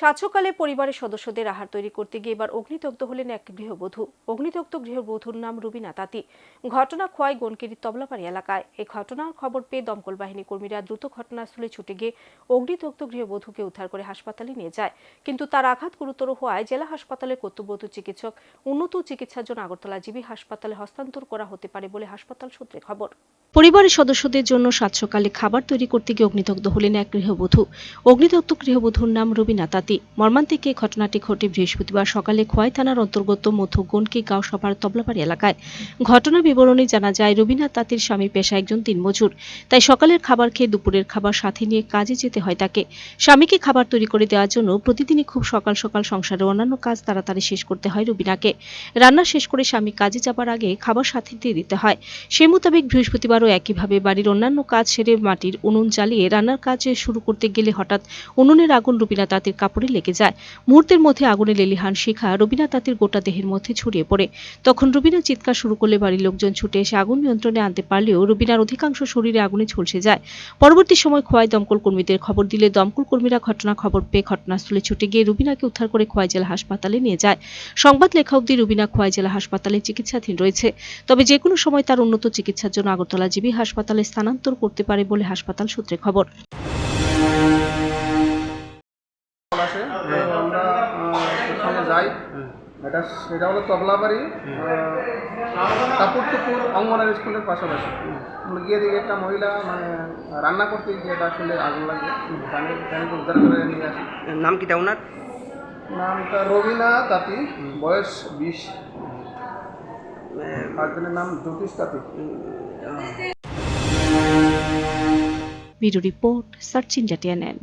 সাতসকালে পরিবারের সদস্যদের আহার তৈরি করতে গিয়ে এবার অগ্নিদগ্ধ হলেন এক গৃহবধূ। অগ্নিদগ্ধ গৃহবধূর নাম রুবিনা তাঁতি। ঘটনা খোয়াই গনকিরির তবলাপাড়ি এলাকায়। এই ঘটনার খবর পেয়ে দমকল বাহিনী কর্মীরা দ্রুত ঘটনাস্থলে ছুটে গিয়ে অগ্নিদগ্ধ গৃহবধূকে উদ্ধার করে হাসপাতালে নিয়ে যায়। কিন্তু তার আঘাত গুরুতর হওয়ায় জেলা হাসপাতালের কর্তব্যরত চিকিৎসক উন্নত চিকিৎসার জন্য আগরতলা জিবি হাসপাতালে হস্তান্তর করা হতে পারে বলে হাসপাতাল সূত্রে খবর। পরিবারের সদস্যদের জন্য সাত সকালে খাবার তৈরি করতে গিয়ে অগ্নিদগ্ধ হলেন এক গৃহবধূ। অগ্নিদগ্ধ গৃহবধূর নাম রবিনা মর্মান্তিক এই ঘটনাটি ঘটে বৃহস্পতিবার সকালে খোয়াই থানার অন্তর্গত মধ্য গনকি গাঁও সভার তবলাপাড়ি এলাকায়। ঘটনা বিবরণী জানা যায় রবিনা তাঁতির স্বামী পেশা একজন দিনমজুর তাই সকালের খাবার খেয়ে দুপুরের খাবার সাথে নিয়ে কাজে যেতে হয় তাকে। স্বামীকে খাবার তৈরি করে দেওয়ার জন্য প্রতিদিনই খুব সকাল সকাল সংসারের অন্যান্য কাজ তাড়াতাড়ি শেষ করতে হয় রুবিনাকে রান্না শেষ করে স্বামী কাজে যাবার আগে খাবার সাথে দিয়ে দিতে হয়। সে মোতাবেক বৃহস্পতিবারও একইভাবে বাড়ির অন্যান্য কাজ সেরে মাটির উনুন জ্বালিয়ে রান্নার কাজ শুরু করতে গেলে হঠাৎ উনুনের আগুন রুবিনা তাঁতির কাপড়ে লেগে যায়। মুহূর্তের মধ্যে আগুনে লেলিহান শিখা রুবিনা তাঁতির গোটা দেহের মধ্যে ছড়িয়ে পড়ে। তখন রুবিনা চিৎকার শুরু করলে বাড়ির লোকজন ছুটে এসে আগুন নিয়ন্ত্রণে আনতে পারলেও রুবিনার অধিকাংশ শরীরে আগুনে ঝলসে যায়। পরবর্তী সময় খোয়াই দমকল কর্মীদের খবর দিলে দমকল কর্মীরা ঘটনা খবর পেয়ে ঘটনাস্থলে ছুটে গিয়ে রুবিনাকে উদ্ধার করে খোয়াই জেলা হাসপাতালে নিয়ে যায়। সংবাদ লেখা অবধি রুবিনা খোয়াই জেলা হাসপাতালে চিকিৎসাধীন রয়েছে। তবে যে কোনো সময় তার উন্নত চিকিৎসার জন্য আগরতলা জিবি হাসপাতালে স্থানান্তর করতে পারে বলে হাসপাতাল সূত্রে খবর। কল আসে আমরা সেখানে যাই। এটা সেটা হলো তবলাবাড়ি কাপুরটুকুর অঙ্গনারী স্কুলের পাশাপাশি। আমরা গিয়ে দেখি একটা মহিলা মানে রান্না করতে গিয়ে এটা আসলে আগুন লাগে পানি পানিকে উদ্ধার করে নিয়ে আসি। নাম কি ওনার? নামটা রবিনা তাঁতি বয়স বিশ। হাজবেন্ডের নাম জ্যোতিষ তাঁতি। Bureau report search India TNN.